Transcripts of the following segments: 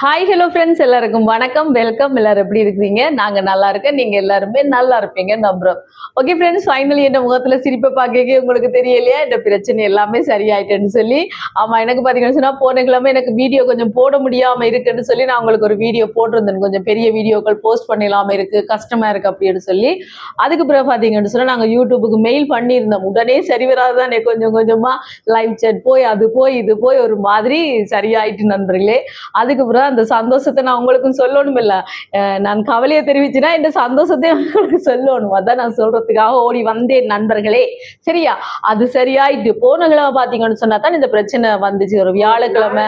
Hi hello friends எல்லாருக்கும் வணக்கம் welcome எல்லாரும் எப்படி இருக்கிறீங்க? நாங்கள் நல்லா இருக்கேன் நீங்கள் எல்லாருமே நல்லா இருப்பீங்க நம்புறோம். ஓகே ஃப்ரெண்ட்ஸ் ஃபைனலி என் முகத்தில் சிரிப்பை பார்க்க உங்களுக்கு தெரியலையா? இந்த பிரச்சனை எல்லாமே சரியாயிட்டேன்னு சொல்லி. ஆமாம் எனக்கு பார்த்தீங்கன்னு சொன்னால் போன கிழமை எனக்கு வீடியோ கொஞ்சம் போட முடியாமல் இருக்குன்னு சொல்லி நான் உங்களுக்கு ஒரு வீடியோ போட்டிருந்தேன். கொஞ்சம் பெரிய வீடியோக்கள் போஸ்ட் பண்ணிடலாமல் இருக்குது கஷ்டமாக இருக்குது அப்படின்னு சொல்லி. அதுக்கு பிறகு பார்த்தீங்கன்னு சொன்னால் நாங்கள் யூடியூபுக்கு மெயில் பண்ணியிருந்தோம். உடனே சரி வராதுதானே கொஞ்சம் கொஞ்சமாக லைவ் சேட் போய் அது போய் இது போய் ஒரு மாதிரி சரியாயிட்டு நண்பர்களே. அதுக்கு பிறகு அந்த சந்தோஷத்தை நான் உங்களுக்கும் சொல்லணும் இல்ல நான் கவலையை தெரிவிச்சுன்னா இந்த சந்தோஷத்தை உங்களுக்கு சொல்லணும். அதான் நான் சொல்றதுக்காக ஓடி வந்தேன் நண்பர்களே. சரியா? அது சரியாயிட்டு போன கிழமை பாத்தீங்கன்னு சொன்னா தான் இந்த பிரச்சனை வந்துச்சு. ஒரு வியாழக்கிழமை.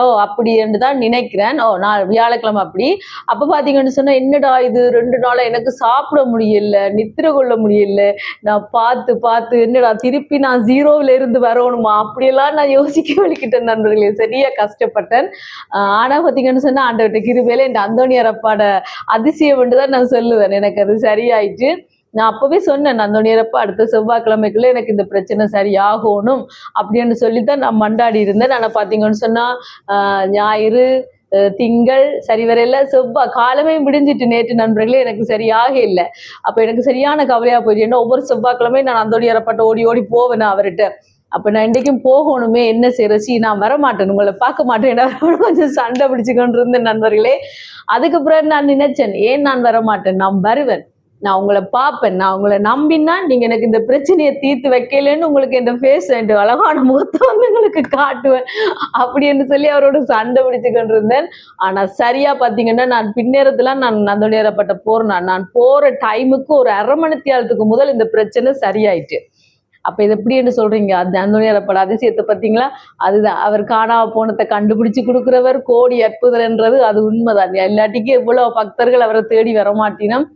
ஓ அப்படி என்று தான் நினைக்கிறேன். ஓ நான் வியாழக்கிழமை அப்படி. அப்ப பாத்தீங்கன்னு சொன்னா என்னடா இது? ரெண்டு நாளா எனக்கு சாப்பிட முடியல நித்திர கொள்ள முடியல. நான் பார்த்து பார்த்து என்னடா திருப்பி நான் ஜீரோவில் இருந்து வரணுமா? அப்படியெல்லாம் நான் யோசிக்க வலிக்கிட்டேன் நண்பர்களே. சரியா கஷ்டப்பட்டேன். ஆஹ் ஆனா பாத்தீங்கன்னு சொன்னா ஆண்டவர்கிட்ட கிருபையில இந்த அந்தோனியார் அப்பாட அதிசயம் தான் நான் சொல்லுவேன். எனக்கு அது சரியாயிட்டு நான் அப்பவே சொன்னேன் அந்தோனியரப்ப அடுத்த செவ்வாய்க்கிழமைக்குள்ள எனக்கு இந்த பிரச்சனை சரியாகணும். அப்படின்னு சொல்லித்தான் நான் மண்டாடி இருந்தேன். ஆனா பாத்தீங்கன்னு சொன்னா ஞாயிறு அஹ் திங்கள் சரி வரையில செவ்வாய் காலமே விடிஞ்சிட்டு நேற்று நண்பர்களே எனக்கு சரியாக இல்லை. அப்ப எனக்கு சரியான கவலையா போயிடுச்சு ஏன்னா ஒவ்வொரு செவ்வாய்க்கிழமை நான் அந்தோனியரப்பட்ட ஓடி ஓடி போவேன் அவர்கிட்ட? அப்ப நான் இன்றைக்கும் போகணுமே என்ன செய்யறசி நான் வரமாட்டேன் உங்களை பார்க்க மாட்டேன். அவரோட கொஞ்சம் சண்டை பிடிச்சிக்கொண்டு இருந்தேன் நண்பர்களே. அதுக்கப்புறம் நான் நினைச்சேன் ஏன் நான் வரமாட்டேன்? நான் வருவேன். நான் உங்களை பார்ப்பேன். நான் உங்களை நம்பினா நீங்க எனக்கு இந்த பிரச்சனையை தீர்த்து வைக்கலன்னு உங்களுக்கு இந்த ஃபேஸ் என்ற அழகான முகத்தை வந்து உங்களுக்கு காட்டுவேன். அப்படின்னு சொல்லி அவரோட சண்டை பிடிச்சு கொண்டு இருந்தேன். ஆனா சரியா பாத்தீங்கன்னா நான் பின்னேரத்துல நான் நந்தோனியரப்பட்ட போறேன் நான் போற டைமுக்கு ஒரு அரை மணி நேரத்துக்கு முதல் இந்த பிரச்சனை சரியாயிட்டு. அப்போ இது எப்படின்னு சொல்றீங்க? அந்த அந்தோனியரப்பட அதிசயத்தை பார்த்தீங்களா? அதுதான். அவர் காணாம போனத்தை கண்டுபிடிச்சு கொடுக்குறவர் கோடி அற்புதர்ன்றது அது உண்மைதான். எல்லாட்டிக்கும் எவ்வளோ பக்தர்கள் அவரை தேடி வரமாட்டினம்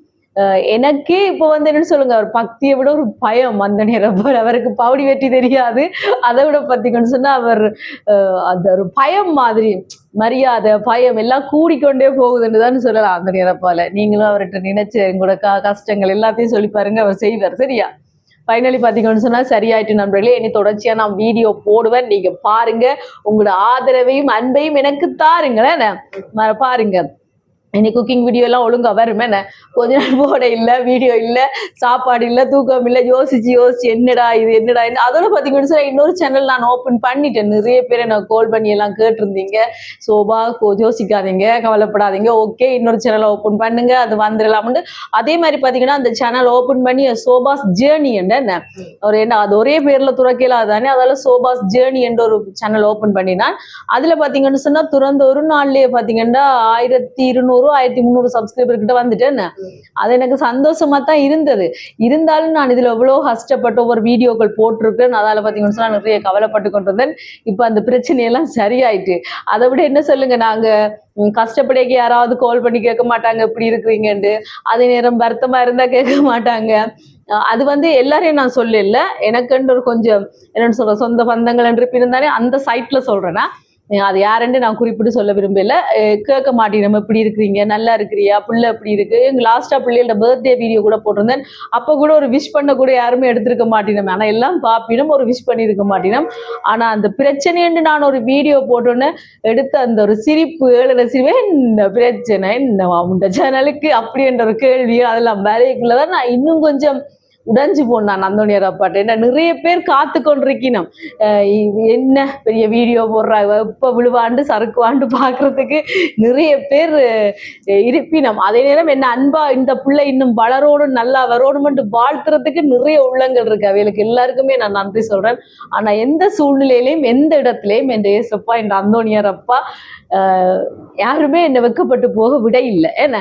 எனக்கே இப்போ வந்து என்னன்னு சொல்லுங்க. அவர் பக்தியை விட ஒரு பயம் அந்த நேரப்பர் அவருக்கு பவுடி வெட்டி தெரியாது. அதை விட பார்த்தீங்கன்னு சொன்னா அவர் அஹ் அந்த ஒரு பயம் மாதிரி. மரியாதை பயம் எல்லாம் கூடிக்கொண்டே போகுதுன்னு தான் சொல்லலாம் அந்த நேரப்பால நீங்களும் அவர்கிட்ட நினைச்ச எங்களோட க கஷ்டங்கள் எல்லாத்தையும் சொல்லி பாருங்க. அவர் செய்வார். சரியா? ஃபைனலி பார்த்தீங்கன்னு சொன்னா சரியாயிட்டு நண்பர்களே இனி தொடர்ச்சியா நான் வீடியோ போடுவேன். நீங்க பாருங்க. உங்களோட ஆதரவையும் அன்பையும் எனக்கு தாருங்களேன். பாருங்கள் பாருங்க. இனி குக்கிங் வீடியோ எல்லாம் ஒழுங்கா கொஞ்ச நாள் போட இல்ல வீடியோ இல்ல சாப்பாடு இல்ல தூக்கம் இல்ல யோசிச்சு யோசிச்சு என்னடா இது என்னடா என்ன அதோட பார்த்தீங்கன்னு இன்னொரு சேனல் நான் ஓபன் பண்ணிட்டேன். நிறைய பேர் நான் கால் பண்ணி எல்லாம் கேட்டிருந்தீங்க. சோபா கோ- யோசிக்காதீங்க கவலைப்படாதீங்க. ஓகே இன்னொரு சேனல் ஓபன் பண்ணுங்க அது வந்துடலாம்னு. அதே மாதிரி பாத்தீங்கன்னா அந்த சேனல் ஓபன் பண்ணி சோபாஸ் ஜேர்னி என்ன? ஒரு என்ன அது ஒரே பேர்ல துறக்கல அதுதானே அதால சோபாஸ் ஜேர்னி என்ற ஒரு சேனல் ஓபன் பண்ணினான். அதுல பாத்தீங்கன்னு சொன்னா துறந்த ஒரு நாள்லயே பாத்தீங்கன்னா ஆயிரத்தி இருநூறு ஆயிரத்தி முந்நூறு சப்ஸ்கிரைபர் கிட்ட வந்துட்டேன் அது எனக்கு சந்தோஷமா தான் இருந்தது. இருந்தாலும் நான் இதுல எவ்வளவு கஷ்டப்பட்டு ஒவ்வொரு வீடியோக்கள் போட்டிருக்கேன் அதால பாத்தீங்கன்னு சொன்னா நிறைய கவலைப்பட்டு கொண்டிருந்தேன். இப்ப அந்த பிரச்சனையெல்லாம் சரியாயிட்டு. அதை விட என்ன சொல்லுங்க நாங்க ம், கஷ்டப்படைக்கு யாராவது கால் பண்ணி கேட்க மாட்டாங்க. இப்படி இருக்கிறீங்கன்ட்டு. அதே நேரம் வருத்தமா இருந்தா கேட்க மாட்டாங்க. அஹ் அது வந்து எல்லாரையும் நான் சொல்லல. எனக்குன்ற ஒரு கொஞ்சம் என்னன்னு சொல்ற சொந்த பந்தங்கள் என்று இருந்தாலே அந்த சைட்ல சொல்றேன்னா அது யாருன்னு நான் குறிப்பிட்டு சொல்ல விரும்பல. கேட்க மாட்டேன் நம்ம எப்படி இருக்கிறீங்க நல்லா இருக்கிறியா புள்ள எப்படி இருக்கு. எங்க லாஸ்டா பிள்ளைகளோட பர்த்டே வீடியோ கூட போட்டிருந்தேன். அப்ப கூட ஒரு விஷ் பண்ண கூட யாருமே எடுத்திருக்க மாட்டினோம் ஆனா எல்லாம் பாப்பினும் ஒரு விஷ் பண்ணியிருக்க மாட்டினோம் ஆனா அந்த பிரச்சனைன்னு நான் ஒரு வீடியோ போட்டோன்னே எடுத்த அந்த ஒரு சிரிப்பு ஏழு சிரிப்பு என்ன பிரச்சனை என்ன சேனலுக்கு அப்படின்ற ஒரு கேள்வி அதெல்லாம் வேலைக்குள்ளதான் நான் இன்னும் கொஞ்சம் உடைஞ்சு போனான் நந்தோனியார் அப்பாட்ட. என்ன நிறைய பேர் காத்து கொண்டிருக்கணும். என்ன பெரிய வீடியோ போடுறாங்க இப்ப விழுவாண்டு சறுக்குவாண்டு பாக்குறதுக்கு நிறைய பேர் இருப்பினம் அதே நேரம் என்ன அன்பா இந்த பிள்ளை இன்னும் வளரோடும் நல்லா வரணும்னு வாழ்த்துறதுக்கு நிறைய உள்ளங்கள் இருக்கு. அவைகளுக்கு எல்லாருக்குமே நான் நன்றி சொல்றேன். ஆனா எந்த சூழ்நிலையிலையும் எந்த இடத்துலையும் என் ஏசப்பா என் அந்தோனியார் அப்பா யாருமே என்னை வெக்கப்பட்டு போக விட இல்லை என்ன?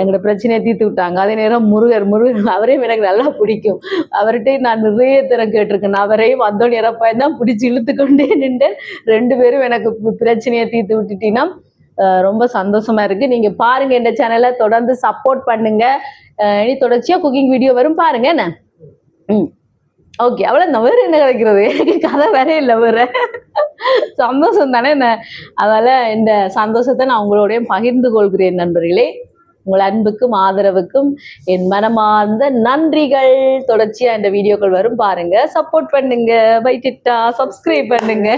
எங்களோட பிரச்சனையை தீர்த்து விட்டாங்க. அதே நேரம் முருகர் முருகர் அவரையும் எனக்கு நல்லா பிடிக்கும். அவர்கிட்ட நான் நிறைய திறம் கேட்டிருக்கேன். அவரையும் அந்தோணி இறப்பாய் தான் பிடிச்சி இழுத்துக்கொண்டே நின்று நின்றேன். ரெண்டு பேரும் எனக்கு பிரச்சனையை தீர்த்து விட்டுட்டீங்கன்னா ரொம்ப சந்தோஷமா இருக்கு. நீங்க பாருங்க இந்த சேனலை தொடர்ந்து சப்போர்ட் பண்ணுங்க. இனி தொடர்ச்சியா குக்கிங் வீடியோ வரும். பாருங்க என்ன? ம். ஓகே அவ்வளோ வேறு என்ன கிடைக்கிறது எனக்கு கதை வேற இல்லை வேற. சந்தோஷம் தானே என்ன? அதனால இந்த சந்தோஷத்தை நான் உங்களோடய பகிர்ந்து கொள்கிறேன் நண்பர்களே. உங்கள் அன்புக்கும் ஆதரவுக்கும் என் மனமார்ந்த நன்றிகள். தொடர்ச்சியா இந்த வீடியோக்கள் வரும் பாருங்க. சப்போர்ட் பண்ணுங்க. வைட்டிட்டா சப்ஸ்கிரைப் பண்ணுங்க.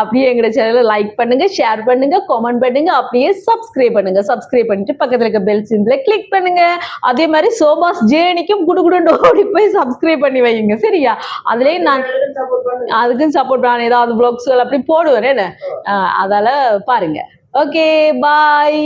அப்படியே எங்களோட சேனலை லைக் பண்ணுங்க ஷேர் பண்ணுங்க கமெண்ட் பண்ணுங்க அப்படியே சப்ஸ்கிரைப் பண்ணுங்க. சப்ஸ்கிரைப் பண்ணிட்டு பக்கத்துல இருக்க பெல் சிம்பிளை கிளிக் பண்ணுங்க. அதே மாதிரி சோபாஸ் ஜேர்னிக்கும் குடுகுடுன்னு ஓடி போய் சப்ஸ்கிரைப் பண்ணி வைங்க சரியா? அதுலயும் நான் அதுக்கும் சப்போர்ட் பண்ண ஏதாவது ப்ளாக்ஸ்கள் அப்படி போடுவேன். என்ன? அதால பாருங்க. Okay bye